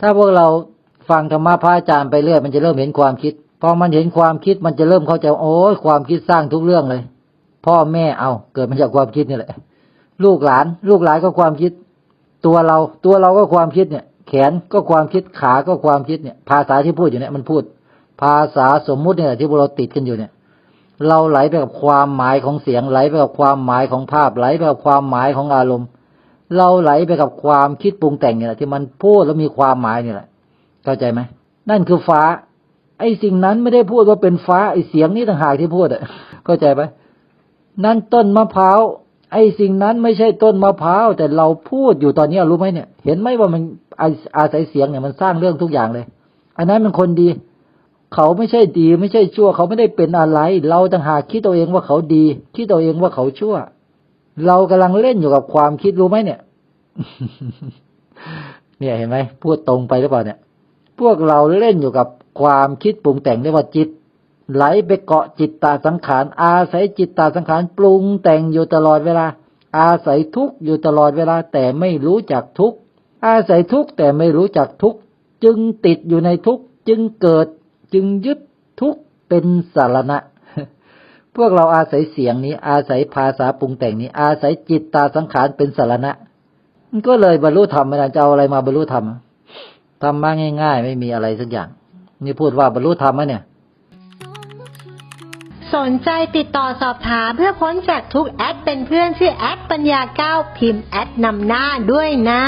ถ้าพวกเราฟังธรรมะพระอาจารย์ไปเรื่อยมันจะเริ่มเห็นความคิด พอมันเห็นความคิดมันจะเริ่มเข้าใจโอ้ยความคิดสร้างทุกเรื่องเลย พ่อแม่เอาเกิดมาจากความคิดนี่แหละ ลูกหลาน ลูกหลานก็ความคิด ตัวเราตัวเราก็ความคิดเนี่ย แขนก็ความคิดขาก็ความคิดเนี่ย ภาษาที่พูดอยู่เนี่ยมันพูด ภาษาสมมุติเนี่ยที่พวกเราติดกันอยู่เนี่ย เราไหลไปกับความหมายของเสียงไหลไปกับความหมายของภาพไหลไปกับความหมายของอารมณ์ เราไหลไปกับความคิดปรุงแต่งเนี่ยแหละที่มันพูดแล้วมีความหมายเนี่ยแหละเข้าใจไหมนั่นคือฟ้า ไอ้สิ่งนั้นไม่ได้พูดว่าเป็นฟ้าไอ้เสียงนี่ต่างหากที่พูดอะเข้าใจไหมนั่นต้นมะพร้าวไอ้สิ่งนั้นไม่ใช่ต้นมะพร้าวแต่เราพูดอยู่ตอนนี้รู้ไหมเนี่ย เห็นไหมว่ามันอาอาศัยเสียงเนี่ยมันสร้างเรื่องทุกอย่างเลย อันนั้นมันคนดี เขาไม่ใช่ดี ไม่ใช่ชั่ว เขาไม่ได้เป็นอะไร เราต่างหากคิดตัวเองว่าเขาดีคิดตัวเองว่าเขาชั่ว เรากำลังเล่นอยู่กับความคิดรู้ไหมเนี่ย เนี่ยเห็นไหมพูดตรงไปหรือเปล่าเนี่ย พวกเราเล่นอยู่กับความคิดปรุงแต่งเรียกว่าจิต ไหลไปเกาะจิตตาสังขาร อาศัยจิตตาสังขารปรุงแต่งอยู่ตลอดเวลา อาศัยทุกอยู่ตลอดเวลา แต่ไม่รู้จักทุกอาศัยทุกแต่ไม่รู้จักทุกจึงติดอยู่ในทุกจึงเกิด จึงยึดทุกเป็นสารณะ พวกเราอาศัยเสียงนี้ อาศัยภาษาปรุงแต่งนี้ อาศัยจิตตาสังขารเป็นสารณะมันก็เลยบรรลุธรรมไม่ได้จะเอาอะไรมาบรรลุธรรมธรรมะง่าย ๆ ไม่มีอะไรสักอย่าง นี่พูดว่าบรรลุธรรมไหมเนี่ย สนใจติดต่อสอบถามเพื่อพ้นจากทุกแอดเป็นเพื่อนชื่อแอดปัญญาเก้าพิมพ์แอดนำหน้าด้วยนะ